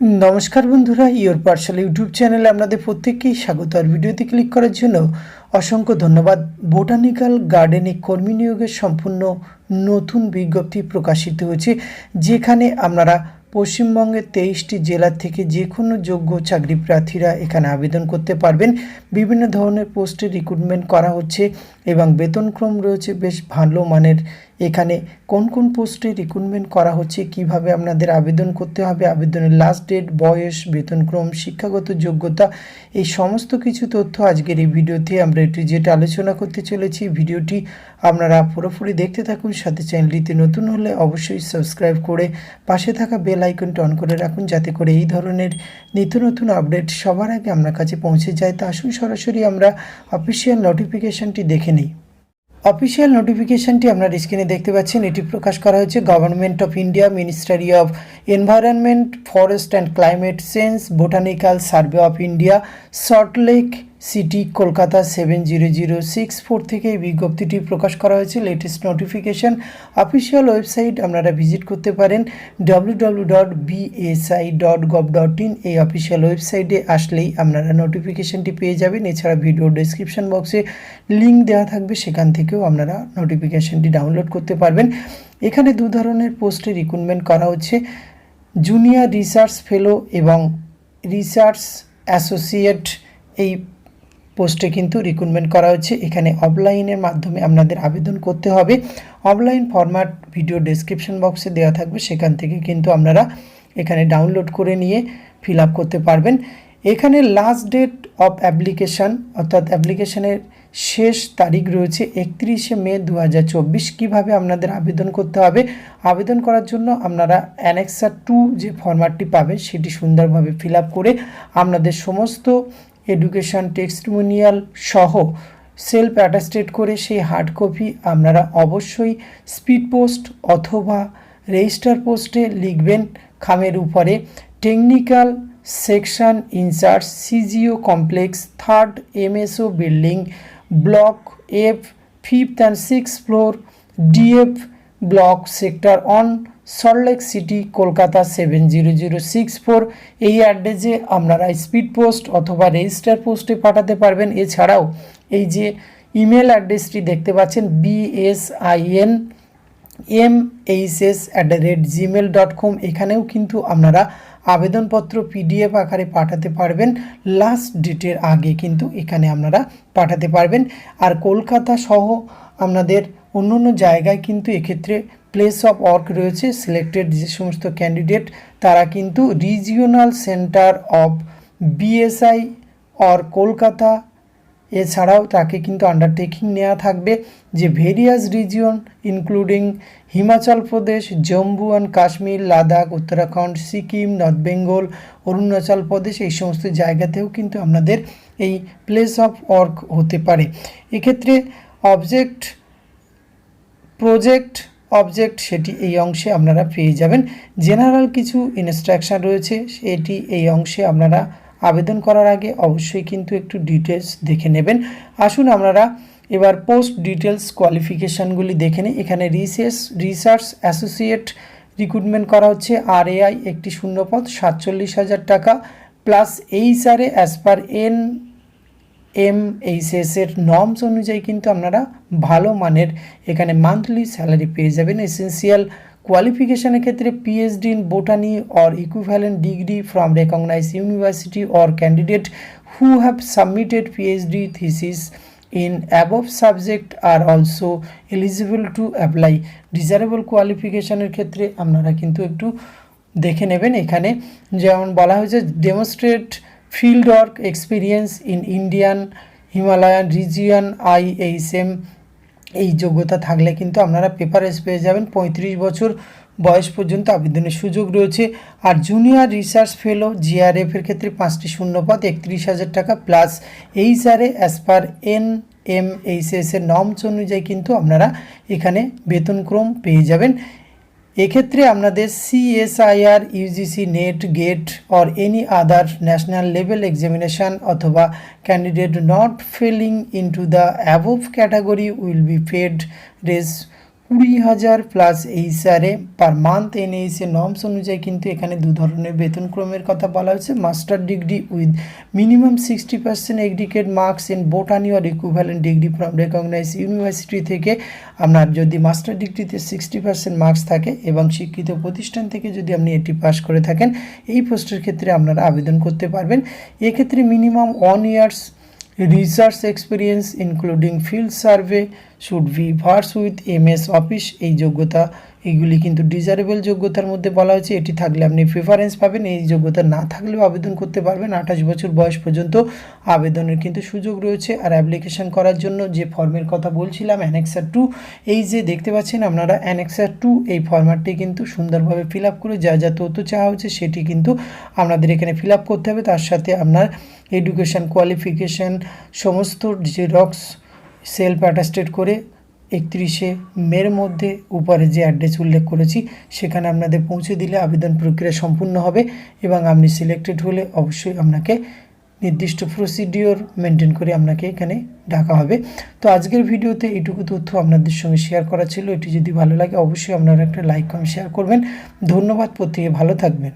নমস্কার বন্ধুরা, your পার্সাল YouTube চ্যানেলে আপনাদের প্রত্যেককেই স্বাগত। আর ভিডিওতে ক্লিক করার জন্য অসংখ্য ধন্যবাদ। বোটানিক্যাল গার্ডেনে কর্মী নিয়োগের সম্পূর্ণ নতুন বিজ্ঞপ্তি প্রকাশিত হয়েছে, যেখানে আপনারা পশ্চিমবঙ্গের তেইশটি জেলার থেকে যে কোনো যোগ্য চাকরি প্রার্থীরা এখানে আবেদন করতে পারবেন। বিভিন্ন ধরনের পোস্টে রিক্রুটমেন্ট করা হচ্ছে। এবং বেতনক্রম রয়েছে বেশ ভালো মানের। এখানে কোন কোন পোস্টে রিক্রুটমেন্ট করা হচ্ছে, কীভাবে আপনাদের আবেদন করতে হবে, আবেদনের লাস্ট ডেট বয়স বেতনক্রম শিক্ষাগত যোগ্যতা, এই সমস্ত কিছু তথ্য আজকের এই ভিডিওতে আমরা এটি যেটা আলোচনা করতে চলেছি, ভিডিওটি আপনারা পুরোপুরি দেখতে থাকুন, সাথে চ্যানেলটিতে নতুন হলে অবশ্যই সাবস্ক্রাইব করে পাশে থাকা বেল আইকনটি অন করে রাখুন, যাতে করে এই ধরনের নিত্য নতুন আপডেট সবার আগে আপনার কাছে পৌঁছে যায়। তা আসুন সরাসরি আমরা অফিসিয়াল নোটিফিকেশনটি দেখে নিই অফিসিয়াল নোটিফিকেশনটি আপনার স্ক্রিনে দেখতে পাচ্ছেন। এটি প্রকাশ করা হয়েছে government of India ministry of environment forest and climate change botanical survey of India Salt Lake city Kolkata seven zero zero six four থেকে এই বিজ্ঞপ্তিটি প্রকাশ করা হয়েছে। লেটেস্ট নোটিফিকেশন অফিসিয়াল ওয়েবসাইট আপনারা ভিজিট করতে পারেন। W W dot BSI dot gov dot in এই অফিসিয়াল ওয়েবসাইটে আসলেই আপনারা নোটিফিকেশনটি পেয়ে যাবেন। এছাড়া ভিডিও ডেসক্রিপশন বক্সে লিঙ্ক দেওয়া থাকবে, সেখান থেকেও আপনারা নোটিফিকেশনটি ডাউনলোড করতে পারবেন। এখানে দু ধরনের পোস্টে রিক্রুটমেন্ট করা হচ্ছে। জুনিয়র রিসার্চ ফেলো এবং রিসার্চ অ্যাসোসিয়েট এই পোস্টে কিন্তু রিক্রুটমেন্ট করা হচ্ছে। এখানে অফলাইনের মাধ্যমে আপনাদের আবেদন করতে হবে। অফলাইন ফরম্যাট ভিডিও ডেসক্রিপশন বক্সে দেওয়া থাকবে। সেখান থেকে কিন্তু আপনারা এখানে ডাউনলোড করে নিয়ে ফিল আপ করতে পারবেন। এখানে লাস্ট ডেট অফ অ্যাপ্লিকেশান অর্থাৎ অ্যাপ্লিকেশনের শেষ তারিখ রয়েছে একত্রিশে মে দু হাজার চব্বিশ। কীভাবে আপনাদের আবেদন করতে হবে? আবেদন করার জন্য আপনারা অ্যানেক্সা টু যে ফরম্যাটটি পাবেন, সেটি সুন্দরভাবে ফিল করে আপনাদের সমস্ত এডুকেশন টেক্সটিমোনিয়াল সহ সেলফ অ্যাটাস্টেড করে সেই হার্ড কপি আপনারা অবশ্যই স্পিড পোস্ট অথবা রেজিস্টার পোস্টে লিখবেন খামের উপরে technical section in-charge CGO complex third MSO building block F fifth and six floor DF block sector one Salt Lake city, Kolkata seven zero zero six four. এই অ্যাড্রেসে আপনারা স্পিড পোস্ট অথবা register পোস্টে পাঠাতে পারবেন। এছাড়াও এই যে ইমেল অ্যাড্রেসটি দেখতে পাচ্ছেন BSIN M H S at the rate Gmail dot com এখানেও কিন্তু আপনারা আবেদনপত্র পিডিএফ আকারে পাঠাতে পারবেন। লাস্ট ডেটের আগে কিন্তু এখানে আপনারা পাঠাতে পারবেন। আর কলকাতা সহ আপনাদের অন্য অন্য জায়গায় কিন্তু এক্ষেত্রে প্লেস অফ ওয়ার্ক রয়েছে সিলেক্টেড যে সমস্ত ক্যান্ডিডেট তারা কিন্তু regional centre of BSI or Kolkata, এছাড়াও তাকে কিন্তু আন্ডারটেকিং নেওয়া থাকবে যে various region including Himachal Pradesh Jammu and Kashmir Ladakh Uttarakhand Sikkim north Bengal Arunachal Pradesh এই সমস্ত জায়গাতেও কিন্তু আপনাদের এই প্লেস অফ ওয়ার্ক হতে পারে। এক্ষেত্রে অবজেক্ট প্রজেক্ট অবজেক্ট সেটি এই অংশে আপনারা পেয়ে যাবেন। জেনারেল কিছু ইনস্ট্রাকশান রয়েছে সেটি এই অংশে আপনারা আবেদন করার আগে অবশ্যই কিন্তু একটু ডিটেলস দেখে নেবেন। আসুন আপনারা এবার পোস্ট ডিটেলস কোয়ালিফিকেশানগুলি দেখে নিই। এখানে রিসার্চ রিসার্চ অ্যাসোসিয়েট রিক্রুটমেন্ট করা হচ্ছে। আর এআই একটি শূন্যপদ সাতচল্লিশ হাজার টাকা plus HRA as per N M এইচএসের norms অনুযায়ী কিন্তু আপনারা ভালো মানের এখানে মান্থলি স্যালারি পেয়ে যাবেন। এসেন্সিয়াল কোয়ালিফিকেশনের ক্ষেত্রে PhD in botany or equivalent degree from recognise university or candidate who have submitted PhD thesis in above subject are also eligible to apply desirable কোয়ালিফিকেশনের ক্ষেত্রে আপনারা কিন্তু একটু দেখে নেবেন। এখানে যেমন বলা হয়েছে demonstrate work experience in Indian Himalayan region I H M এই যোগ্যতা থাকলে কিন্তু আপনারা পেপারেস পেয়ে যাবেন। পঁয়ত্রিশ বছর বয়স পর্যন্ত আবেদনের সুযোগ রয়েছে। আর জুনিয়র রিসার্চ ফেলো জিআরএফের ক্ষেত্রে পাঁচটি শূন্যপদ, একত্রিশ হাজার টাকা plus HRA as per N M H S norms অনুযায়ী কিন্তু আপনারা এখানে বেতনক্রম পেয়ে যাবেন। এক্ষেত্রে আপনাদের CSIR UGC NET GATE or any other national level examination অথবা candidate not falling into the above category will be paid Rs কুড়ি হাজার plus HRA per month NHA norms অনুযায়ী কিন্তু এখানে দু ধরনের বেতনক্রমের কথা বলা হয়েছে। Master degree with minimum sixty percent aggregate marks in botany or equivalent degree from recognise university থেকে আপনার যদি মাস্টার ডিগ্রিতে সিক্সটি পার্সেন্ট মার্কস থাকে এবং শিক্ষিত প্রতিষ্ঠান থেকে যদি আপনি এটি পাস করে থাকেন, এই পোস্টের ক্ষেত্রে আপনারা আবেদন করতে পারবেন। এক্ষেত্রে minimum one years research experience including field survey should be versed with M S office এই যোগ্যতা এইগুলি কিন্তু ডিজারেবল যোগ্যতার মধ্যে বলা হয়েছে। এটি থাকলে আপনি প্রিফারেন্স পাবেন। এই যোগ্যতা না থাকলেও আবেদন করতে পারবেন। আঠাশ বছর বয়স পর্যন্ত আবেদনের কিন্তু সুযোগ রয়েছে। আর অ্যাপ্লিকেশন করার জন্য যে ফর্মের কথা বলছিলাম অ্যানেক্সার টু এই যে দেখতে পাচ্ছেন আপনারা অ্যানেক্সার টু এই ফর্ম্যাটটি কিন্তু সুন্দরভাবে ফিল আপ করে যা যা তথ্য চাওয়া হচ্ছে সেটি কিন্তু আপনাদের এখানে ফিল আপ করতে হবে। তার সাথে আপনার এডুকেশান কোয়ালিফিকেশান সমস্ত জেরক্স সেলফ অ্যাটাস্টেড করে একত্রিশে মের মধ্যে উপরে যে অ্যাড্রেস উল্লেখ করেছি, সেখানে আপনাদের পৌঁছে দিলে আবেদন প্রক্রিয়া সম্পূর্ণ হবে এবং আপনি সিলেক্টেড হলে অবশ্যই আপনাকে নির্দিষ্ট প্রসিডিওর মেনটেন করে আপনাকে এখানে ডাকা হবে। তো আজকের ভিডিওতে এইটুকু তথ্য আপনাদের সঙ্গে শেয়ার করা ছিল। এটি যদি ভালো লাগে, অবশ্যই আপনারা একটা লাইক কমেন্ট শেয়ার করবেন। ধন্যবাদ, প্রত্যেকে ভালো থাকবেন।